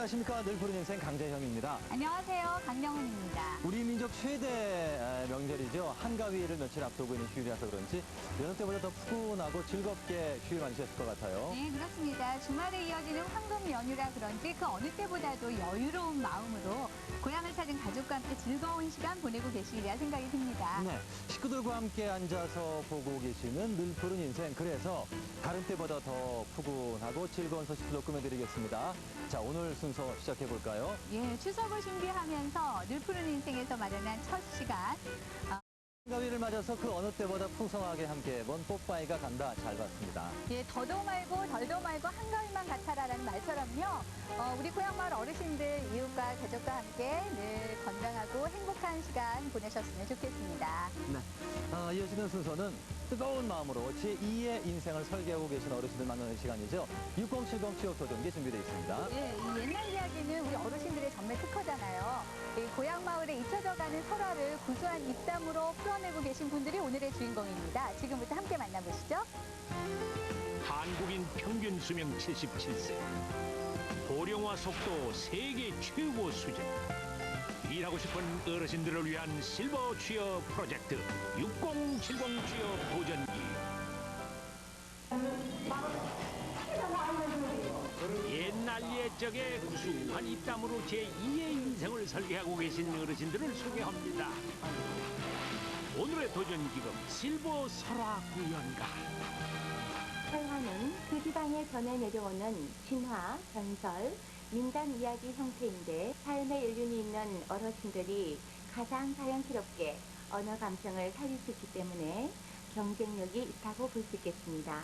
안녕하십니까. 늘 푸른 인생 강재형입니다. 안녕하세요. 강명훈입니다. 우리 민족 최대 에, 명절이죠. 한가위를 며칠 앞두고 있는 휴일이라서 그런지 여느 때보다 더 푸근하고 즐겁게 휴일 맞으셨을 것 같아요. 네, 그렇습니다. 주말에 이어지는 황금 연휴라 그런지 그 어느 때보다도 여유로운 마음으로 고향을 찾은 가족과 함께 즐거운 시간 보내고 계시리라 생각이 듭니다. 네, 식구들과 함께 앉아서 보고 계시는 늘 푸른 인생. 그래서 다른 때보다 더 푸근하고 즐거운 소식들로 꾸며드리겠습니다. 자, 오늘 순서 시작해볼까요? 예, 추석을 준비하면서 늘 푸른 인생에서 마련한 첫 시간. 한가위를 맞아서 그 어느 때보다 풍성하게 함께 해본 뽀빠이가 간다. 잘 봤습니다. 예, 더도 말고 덜도 말고 한가위만 같아라라는 말처럼요. 어, 우리 고향 마을 어르신들, 이웃과 가족과 함께 늘 건강하고 행복한 시간 보내셨으면 좋겠습니다. 네. 아, 이어지는 순서는 뜨거운 마음으로 제2의 인생을 설계하고 계신 어르신들 만나는 시간이죠. 6070 취업 도전기 준비되어 있습니다. 예, 이 옛날 이야기는 우리 어르신들의 전매 특허잖아요. 이 고향 마을에 잊혀져가는 설화를 구수한 입담으로 풀어내고 계신 분들이 오늘의 주인공입니다. 지금부터 함께 만나보시죠. 한국인 평균 수명 77세. 고령화 속도 세계 최고 수준. 일하고 싶은 어르신들을 위한 실버 취업 프로젝트 6070 취업 도전기. 옛날 옛적에 구수한 입담으로 제2의 인생을 설계하고 계신 어르신들을 소개합니다. 오늘의 도전기금 실버 설화 구연가. 설화는 그 지방에 전해 내려오는 신화, 전설, 민담 이야기 형태인데 삶의 연륜이 있는 어르신들이 가장 자연스럽게 언어 감성을 살릴 수 있기 때문에 경쟁력이 있다고 볼 수 있겠습니다.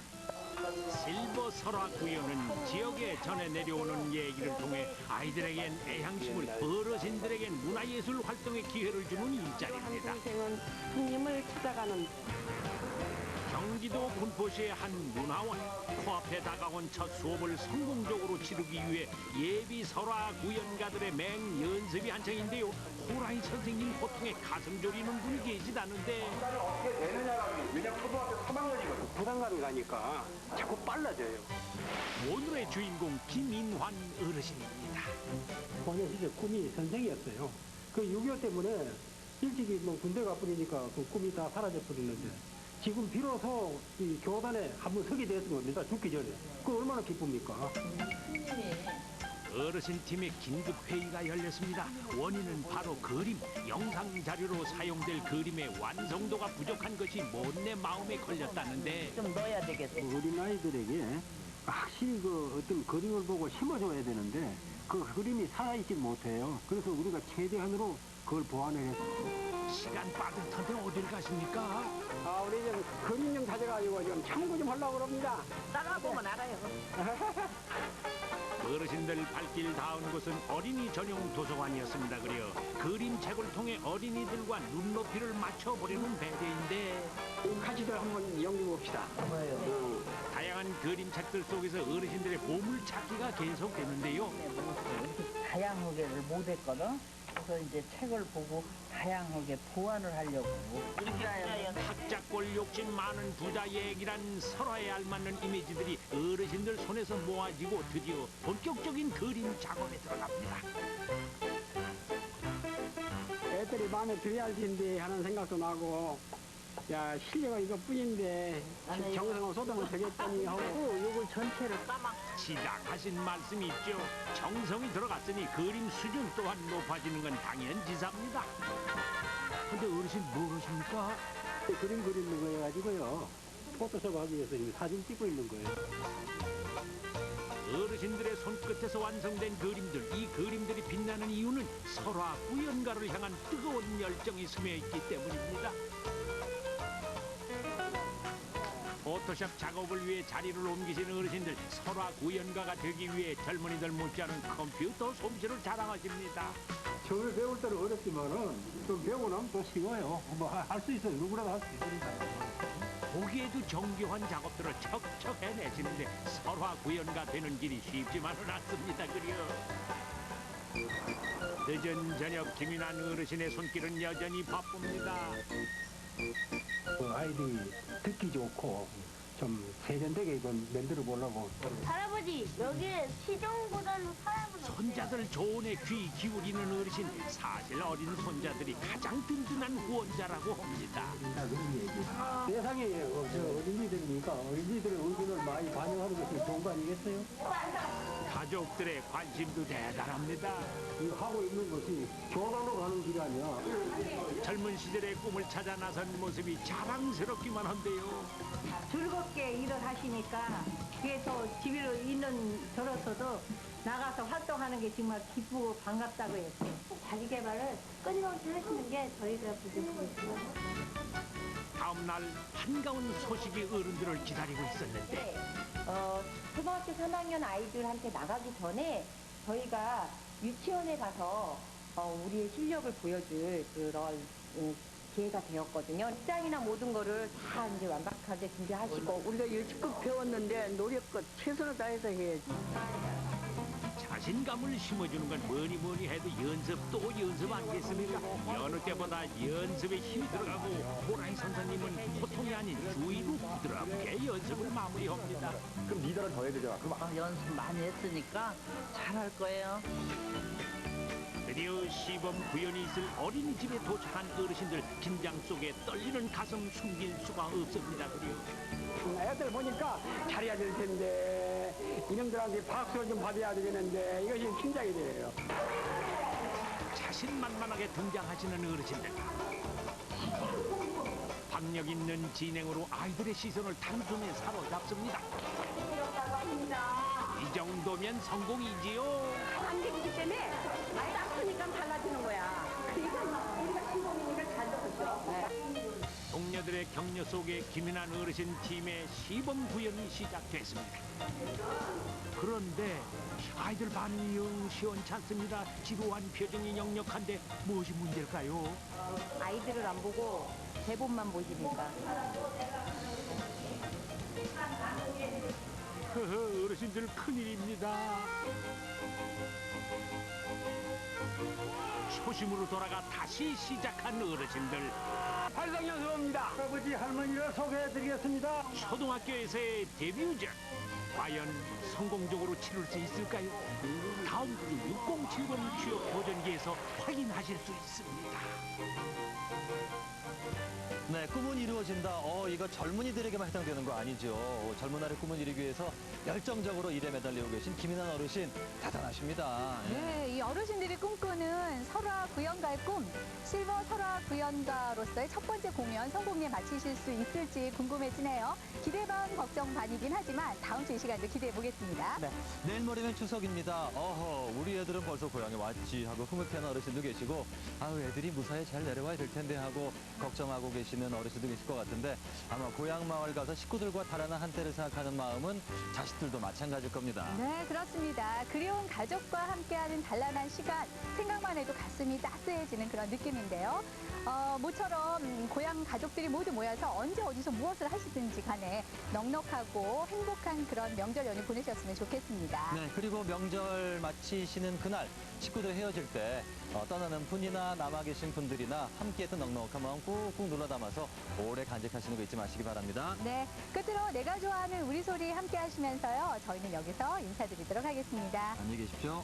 실버 설화 구연은 지역에 전해 내려오는 얘기를 통해 아이들에겐 애향심을 어르신들에겐 문화예술 활동의 기회를 주는 일자리입니다. 경기도 군포시의 한 문화원 코앞에 다가온 첫 수업을 성공적으로 치르기 위해 예비 설화 구연가들의 맹 연습이 한창인데요. 호랑이 선생님 호통에 가슴 졸이는 분이 계시다는데 어떻게 되느냐라고 왜냐면 초등학교 3학년이거든 부담감이 가니까 자꾸 빨라져요 오늘의 주인공 김인환 어르신입니다. 소년 시절 꿈이 선생이었어요. 그 6.25 때문에 일찍이 뭐 군대 가버리니까 그 꿈이 다 사라져 버리는데 지금 비로소 이 교단에 한번 서게 겁니다. 죽기 전에. 그 얼마나 기쁩니까? 어르신 팀의 긴급 회의가 열렸습니다. 원인은 바로 그림, 영상 자료로 사용될 그림의 완성도가 부족한 것이 못내 마음에 걸렸다는데 좀 넣어야 되겠어. 그 어린 아이들에게 확실히 그 어떤 그림을 보고 심어줘야 되는데 그 그림이 살아있지 못해요. 그래서 우리가 최대한으로 그걸 보완을 했어요. 시간 빠듯 한데 어딜 가십니까? 아, 우리 좀 그림 좀 가져가지고 좀 참고 좀 하려고 그럽니다. 따라보면 알아요. 어르신들 발길 닿은 곳은 어린이 전용 도서관이었습니다. 그려 그림책을 통해 어린이들과 눈높이를 맞춰보려는 배려인데 같이들 한번 연기 봅시다. 다양한 그림책들 속에서 어르신들의 보물 찾기가 계속되는데요. 다양하게를 못했거든. 그래서 이제 책을 보고 다양하게 보완을 하려고. 학자골 욕심 많은 부자 얘기란 설화에 알맞는 이미지들이 어르신들 손에서 모아지고 드디어 본격적인 그림 작업에 들어갑니다. 애들이 마음에 들어야 할 텐데 하는 생각도 나고 야 실력은 이것뿐인데 정성을 쏟으면 되겠더니 하고 요걸 전체를 따막 시작하신 말씀이 있죠. 정성이 들어갔으니 그림 수준 또한 높아지는 건 당연지사입니다. 근데 어르신 모르십니까? 그림 그리는 거 해가지고요 포토샵 하기 위해서 지금 사진 찍고 있는 거예요 어르신들의 손끝에서 완성된 그림들, 이 그림들이 빛나는 이유는 설화 구연가를 향한 뜨거운 열정이 스며 있기 때문입니다. 포토샵 작업을 위해 자리를 옮기신 어르신들 설화 구연가가 되기 위해 젊은이들 못지않은 컴퓨터 솜씨를 자랑하십니다. 처음에 배울 때는 어렵지만은 좀 배우고 나면 더 쉬워요 뭐 할 수 있어요 누구라도 할 수 있으니까 보기에도 정교한 작업들을 척척 해내시는데 설화 구연가 되는 길이 쉽지만은 않습니다. 그려. 늦은 저녁 김인환 어르신의 손길은 여전히 바쁩니다. 그 아이들이 듣기 좋고 좀 세련되게 이건 만들어 보려고 할아버지, 여기 시종보다는 할아버지 손자 손자들 조언에 귀 기울이는 어르신 사실 어린 손자들이 가장 든든한 후원자라고 합니다. 세상에 어, 저 어린이들이니까 어린이들의 의견을 많이 반영하는 것이 좋은 거 아니겠어요? 가족들의 관심도 대단합니다. 이 하고 있는 것이 교단으로 가는 길이 아니야. 젊은 시절의 꿈을 찾아 나선 모습이 자랑스럽기만 한데요. 즐겁게 일을 하시니까 그래서 집에 있는 저로서도 나가서 활동하는 게 정말 기쁘고 반갑다고 했어요. 자기 개발을 끊임없이 하시는 게 저희가 부족하고 있어요. 다음 날 한가운 소식이 어른들을 기다리고 있었는데 어, 초등학교 3학년 아이들한테 나가기 전에 저희가 유치원에 가서 어, 우리의 실력을 보여줄 그런 음, 기회가 되었거든요. 입장이나 모든 거를 다 이제 완벽하게 준비하시고 우리가 일찍껏 배웠는데 노력껏 최선을 다해서 해야지. 자신감을 심어주는 건 뭐니 뭐니 해도 연습 또 연습 아니겠습니까? 여느 때보다 연습에 힘이 들어가고 호랑이 선생님은 고통이 아닌 주의로 부드럽게 연습을 마무리합니다. 그럼 리더를 더 해야 되잖아. 그럼 아, 연습 많이 했으니까 잘할 거예요. 드디어 시범 구연이 있을 어린이집에 도착한 어르신들 긴장 속에 떨리는 가슴 숨길 수가 없습니다. 그리요. 애들 보니까 잘해야 될 텐데 이놈들한테 박수를 좀 받아야 되겠는데 이것이 긴장이 돼요. 자신만만하게 등장하시는 어르신들. 박력 있는 진행으로 아이들의 시선을 단숨에 사로잡습니다. 이 정도면 성공이지요. 관객이기 때문에 속에 기민한 어르신 팀의 시범 구현이 시작됐습니다. 그런데 아이들 반응이 영 시원치 않습니다. 지루한 표정이 역력한데 무엇이 문제일까요? 아이들을 안 보고 대본만 보시니까 허허, 어르신들 큰일입니다. 초심으로 돌아가 다시 시작한 어르신들. 활성연수입니다. 할아버지 할머니를 소개해드리겠습니다. 초등학교에서의 데뷔작. 과연 성공적으로 치룰 수 있을까요? 다음 주 6070 취업 도전기에서 확인하실 수 있습니다. 네, 꿈은 이루어진다. 어, 이거 젊은이들에게만 해당되는 거 아니죠. 어, 젊은 날의 꿈을 이루기 위해서 열정적으로 일에 매달리고 계신 김인환 어르신 대단하십니다. 예. 네, 이 어르신들이 꿈꾸는 설화 구연가의 꿈, 실버 설화 구연가로서의 첫 번째 공연 성공리에 마치실 수 있을지 궁금해지네요. 기대 반 걱정 반이긴 하지만 다음 주 이 시간 도 기대해 보겠습니다. 네, 내일 모레면 추석입니다. 어허, 우리 애들은 벌써 고향에 왔지 하고 흐뭇해하는 어르신도 계시고, 아우, 애들이 무사히 잘 내려와야 될 텐데 하고 걱정하고 계시는 어르신도 계실 것 같은데, 아마 고향 마을 가서 식구들과 달아난 한때를 생각하는 마음은 자식들도 마찬가지일 겁니다. 네, 그렇습니다. 그리운 가족과 함께하는 단란한 시간, 생각만 해도 가슴이 따스해지는 그런 느낌인데요. 어, 모처럼 고향 가족들이 모두 모여서 언제 어디서 무엇을 하시든지 간에 넉넉하고 행복한 그런 명절 연휴 보내셨으면 좋겠습니다. 네, 그리고 명절 마치시는 그날 식구들 헤어질 때 어, 떠나는 분이나 남아 계신 분들이나 함께했던 넉넉한 마음 꾹꾹 눌러 담아서 오래 간직하시는 거 잊지 마시기 바랍니다. 네, 끝으로 내가 좋아하는 우리 소리 함께 하시면서요. 저희는 여기서 인사드리도록 하겠습니다. 안녕히 계십시오.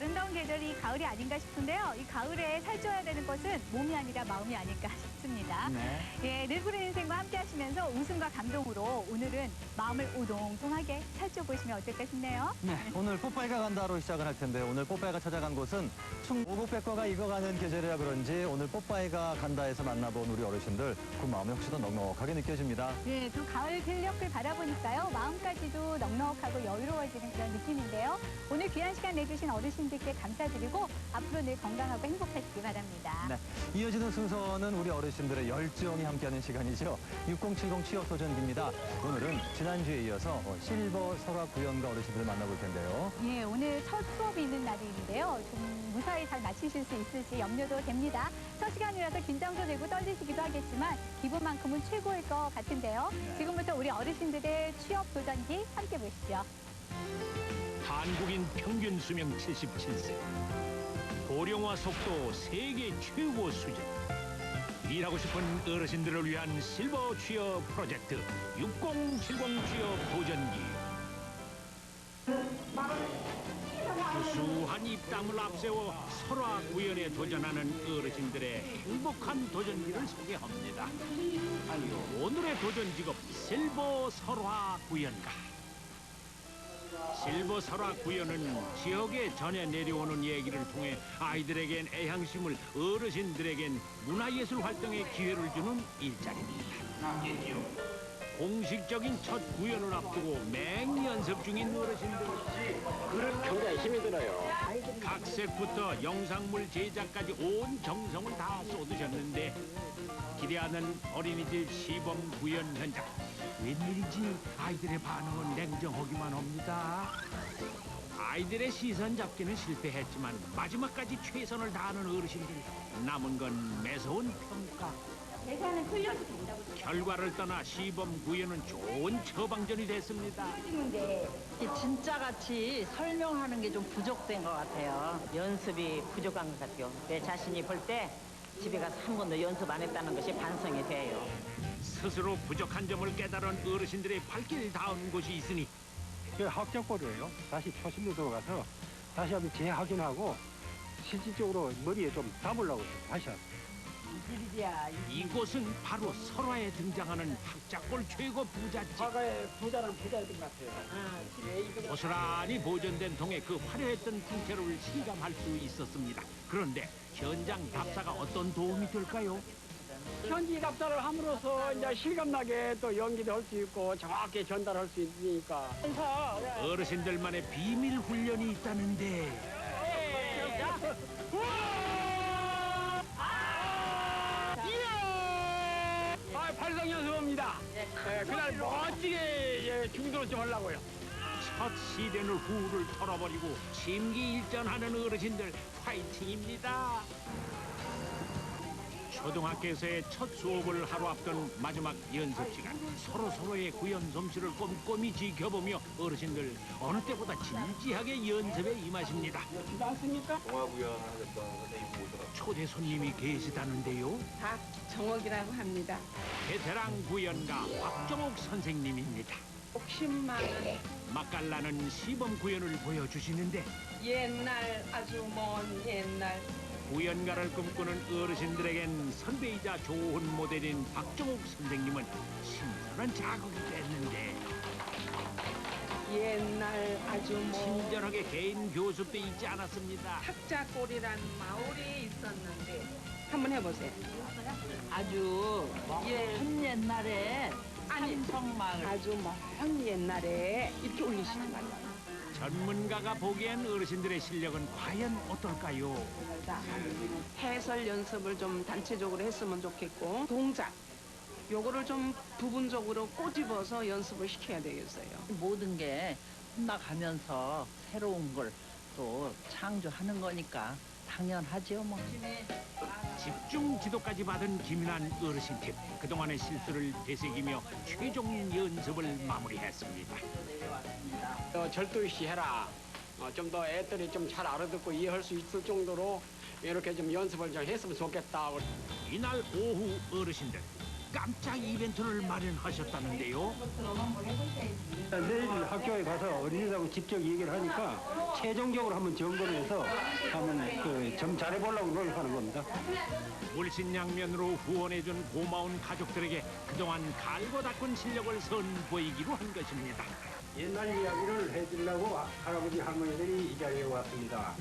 아름다운 계절이 가을이 아닌가 싶은데요. 이 가을에 살쪄야 되는 것은 몸이 아니라 마음이 아닐까 싶습니다. 네. 예, 늘 부른 인생과 함께 하시면서 웃음과 감동으로 오늘은 마음을 오동통하게 살쪄보시면 어떨까 싶네요. 네, 오늘 뽀빠이가 간다로 시작을 할 텐데 오늘 뽀빠이가 찾아간 곳은 충 오곡백과가 익어가는 계절이라 그런지 오늘 뽀빠이가 간다에서 만나본 우리 어르신들 그 마음이 혹시 더 넉넉하게 느껴집니다. 예, 그 가을 들녘을 바라보니까요. 마음까지도 넉넉하고 여유로워지는 그런 느낌인데요. 오늘 귀한 시간 내주신 어르신 들께 감사드리고 앞으로 늘 건강하고 행복하시기 바랍니다. 네, 이어지는 순서는 우리 어르신들의 열정이 함께하는 시간이죠. 6070 취업 도전기입니다. 오늘은 지난주에 이어서 어, 실버 설화 구연가 어르신들을 만나볼 텐데요. 예, 오늘 첫 수업이 있는 날인데요. 좀 무사히 잘 마치실 수 있을지 염려도 됩니다. 첫 시간이라서 긴장도 되고 떨리시기도 하겠지만 기분만큼은 최고일 것 같은데요. 지금부터 우리 어르신들의 취업 도전기 함께 보시죠. 한국인 평균 수명 77세. 고령화 속도 세계 최고 수준. 일하고 싶은 어르신들을 위한 실버 취업 프로젝트 6070 취업 도전기. 수수한 입담을 앞세워 설화 구연에 도전하는 어르신들의 행복한 도전기를 소개합니다. 오늘의 도전 직업 실버 설화 구연가. 실버 설화 구연은 지역에 전해 내려오는 얘기를 통해 아이들에겐 애향심을 어르신들에겐 문화예술 활동의 기회를 주는 일자리입니다. 공식적인 첫 구연을 앞두고 맹 연습 중인 어르신들. 굉장히 힘이 들어요. 각색부터 영상물 제작까지 온 정성을 다 쏟으셨는데 기대하는 어린이집 시범 구현 현장 웬일인지 아이들의 반응은 냉정하기만 합니다 아이들의 시선 잡기는 실패했지만 마지막까지 최선을 다하는 어르신들 남은 건 매서운 평가 계산은 틀려도 된다고 결과를 떠나 시범 구현은 좋은 처방전이 됐습니다 찍는데 진짜 같이 설명하는 게 좀 부족된 것 같아요. 연습이 부족한 것 같아요. 내 자신이 볼 때 집에 가서 한 번도 연습 안 했다는 것이 반성이 돼요. 스스로 부족한 점을 깨달은 어르신들의 발길 닿은 곳이 있으니 그 합격고려예요. 다시 초심으로 들어가서 다시 한번 재확인하고 실질적으로 머리에 좀 담으려고. 다시 한번. 이곳은 바로 설화에 등장하는 학자골 최고 부잣집. 과거에 부자는 부자였던 것 같아요. 고스란히 보존된 통에 그 화려했던 풍채를 실감할 수 있었습니다. 그런데 현장 답사가 어떤 도움이 될까요? 현지 답사를 함으로써 이제 실감나게 또 연기도 할 수 있고 정확히 전달할 수 있으니까. 어르신들만의 비밀 훈련이 있다는데 아, 발성 연습합니다. 예, 그날 멋지게 예, 중도로 좀 하려고요. 첫 시련을 후를 털어버리고 심기일전하는 어르신들 파이팅입니다. 초등학교에서의 첫 수업을 하루 앞둔 마지막 연습 시간 서로 서로의 구연 솜씨를 꼼꼼히 지켜보며 어르신들 어느 때보다 진지하게 연습에 임하십니다. 초대 손님이 계시다는데요. 박정옥이라고 합니다. 베테랑 구연가 박정옥 선생님입니다. 60만 원. 맛깔나는 시범 구연을 보여주시는데 옛날 아주 먼 옛날 구연가를 꿈꾸는 어르신들에겐 선배이자 좋은 모델인 박정옥 선생님은 신선한 자극이 됐는데 옛날 아주 먼 친절하게 개인 교습도 잊지 않았습니다. 학자골이란 마을이 있었는데 한번 해보세요. 아주 한 옛날에 아니 삼성마을 아주 먼 옛날에 이렇게 올리시는 말이야. 전문가가 보기엔 어르신들의 실력은 과연 어떨까요? 해설 연습을 좀 단체적으로 했으면 좋겠고 동작 요거를 좀 부분적으로 꼬집어서 연습을 시켜야 되겠어요. 모든 게 혼나가면서 새로운 걸 또 창조하는 거니까 당연하죠 뭐. 집중 지도까지 받은 김인환 어르신팀 그동안의 실수를 되새기며 최종 연습을 마무리했습니다. 어, 절도시 해라. 좀더 애들이 좀 잘 알아듣고 이해할 수 있을 정도로 이렇게 좀 연습을 좀 했으면 좋겠다. 이날 오후 어르신들 깜짝 이벤트를 마련하셨다는데요. 내일 학교에 가서 어린이들하고 직접 얘기를 하니까 최종적으로 한번 점검을 해서 한번 그점 잘해보려고 노력하는 겁니다. 물신양면으로 후원해준 고마운 가족들에게 그동안 갈고 닦은 실력을 선보이기로 한 것입니다. 옛날 이야기를 해주려고 할아버지 할머니들이 이 자리에 왔습니다.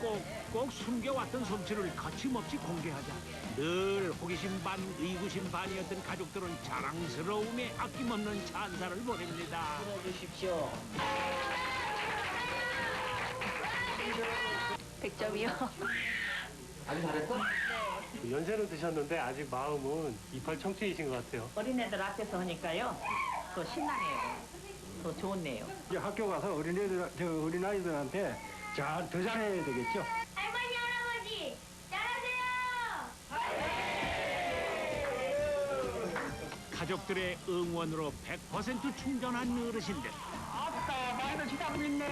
꼭꼭 숨겨왔던 솜씨를 거침없이 공개하자 늘 호기심 반 의구심 반이었던 가족들은 자랑스러움에 아낌없는 찬사를 보냅니다. 주십시오. 100점이요. 연세는 드셨는데 아직 마음은 이빨 청춘이신 것 같아요. 어린애들 앞에서 하니까요. 더 신나네요. 더 좋네요. 이제 학교 가서 어린애들, 저 어린아이들한테 잘, 더 잘해야 되겠죠? 가족들의 응원으로 100% 충전한 어르신들. 아따, 많이들 기다리고 있네.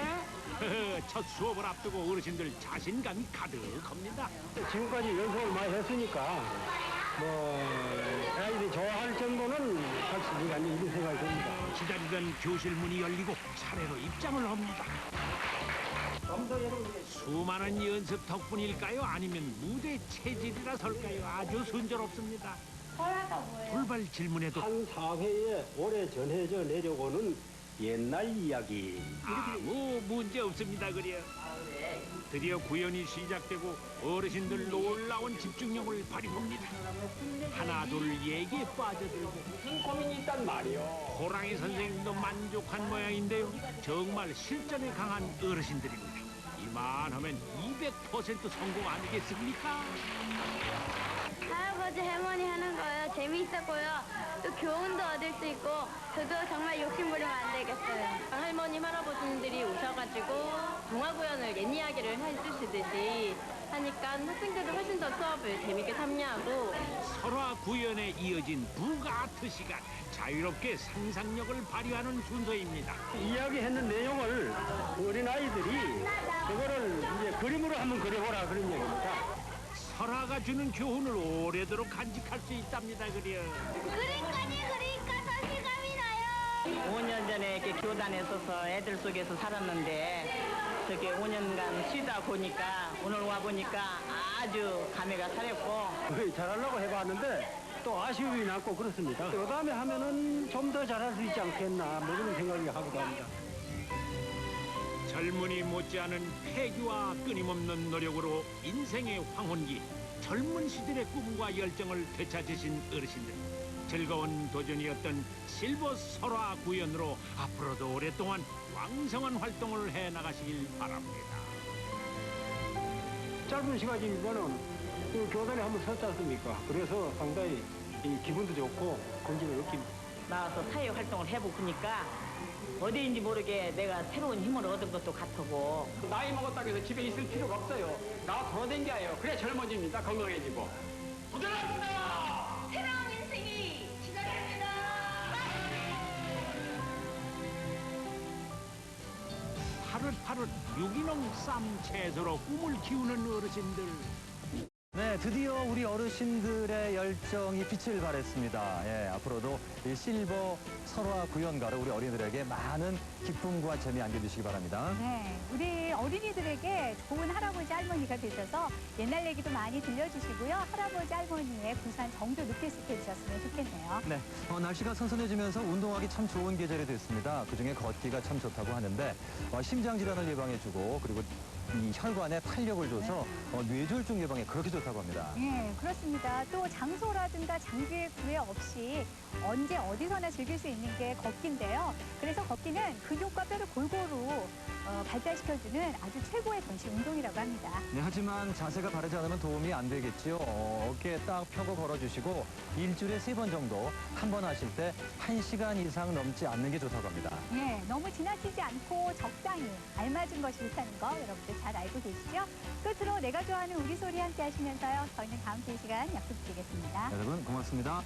첫 수업을 앞두고 어르신들 자신감이 가득합니다. 지금까지 연습을 많이 했으니까 뭐 아이들이 좋아할 정도는 게 아니라 이런 생각이 듭니다. 기다리던 교실 문이 열리고 차례로 입장을 합니다. 수많은 연습 덕분일까요? 아니면 무대 체질이라설까요? 아주 순조롭습니다. 돌발 질문에도 한 사회에 오래 전해져 내려오는 옛날 이야기. 아무 문제 없습니다 그려 드디어 구연이 시작되고 어르신들 놀라운 집중력을 발휘합니다. 하나 둘 얘기에 빠져들고. 무슨 고민이 있단 말이오. 호랑이 선생님도 만족한 모양인데요. 정말 실전에 강한 어르신들입니다 이만하면 200% 성공 아니겠습니까? 할아버지 할머니 하는 거요. 재미있었고요. 또 교훈도 얻을 수 있고 저도 정말 욕심 부리면 안 되겠어요. 할머니, 할아버지들이 오셔가지고 동화구연을 옛 이야기를 해주시듯이 하니까 학생들도 훨씬 더 수업을 재밌게 참여하고. 설화 구연에 이어진 부가트 시간 자유롭게 상상력을 발휘하는 순서입니다. 이야기했는 내용을 어린아이들이 그거를 이제 그림으로 한번 그려보라 그런 얘기입니다. 설화가 주는 교훈을 오래도록 간직할 수 있답니다 그려. 그림까지 그리니까 더 실감이 나요 5년 전에 이렇게 교단에 서서 애들 속에서 살았는데 저렇게 5년간 쉬다 보니까 오늘 와 보니까 아주 감회가 살았고 거의 잘하려고 해봤는데 또 아쉬움이 남고 그렇습니다. 그 다음에 하면은 좀 더 잘할 수 있지 않겠나 뭐 그런 생각이 하기도 합니다. 젊은이 못지않은 패기와 끊임없는 노력으로 인생의 황혼기 젊은 시절의 꿈과 열정을 되찾으신 어르신들 즐거운 도전이었던 실버 설화 구연으로 앞으로도 오랫동안 왕성한 활동을 해 나가시길 바랍니다. 짧은 시간이지만은 그 교단에 한번 섰지 않습니까? 그래서 상당히 이 기분도 좋고 건지를 느낍니다. 나와서 사회 활동을 해보니까 어디인지 모르게 내가 새로운 힘을 얻은 것도 같고 나이 먹었다고 해서 집에 있을 필요가 없어요. 나와 돌아다녀요. 그래 젊어집니다. 건강해지고. 도전합니다! 파릇파릇 유기농 쌈 채소로 꿈을 키우는 어르신들 네, 드디어 우리 어르신들의 열정이 빛을 발했습니다. 예, 앞으로도 이 실버 설화 구연가로 우리 어린이들에게 많은 기쁨과 재미 안겨주시기 바랍니다. 네, 우리 어린이들에게 좋은 할아버지 할머니가 되셔서 옛날 얘기도 많이 들려주시고요. 할아버지 할머니의 구수한 정도 느낄 수 있게 해주셨으면 좋겠네요. 네, 어, 날씨가 선선해지면서 운동하기 참 좋은 계절이 됐습니다. 그중에 걷기가 참 좋다고 하는데 어, 심장 질환을 예방해주고 그리고 이 혈관에 탄력을 줘서 어, 뇌졸중 예방에 그렇게 좋다고 합니다. 예, 그렇습니다. 또 장소라든가 장비의 구애 없이 언제 어디서나 즐길 수 있는 게 걷기인데요. 그래서 걷기는 근육과 뼈를 골고루 어, 발달시켜주는 아주 최고의 전시 운동이라고 합니다. 네, 하지만 자세가 바르지 않으면 도움이 안 되겠지요. 어, 어깨에 딱 펴고 걸어주시고 일주일에 세 번 정도 한 번 하실 때 한시간 이상 넘지 않는 게 좋다고 합니다. 예, 너무 지나치지 않고 적당히 알맞은 것이 좋다는 거 여러분들 잘 알고 계시죠? 끝으로 내가 좋아하는 우리 소리 함께 하시면서요. 저희는 다음 주이 시간 약속드리겠습니다. 여러분 고맙습니다.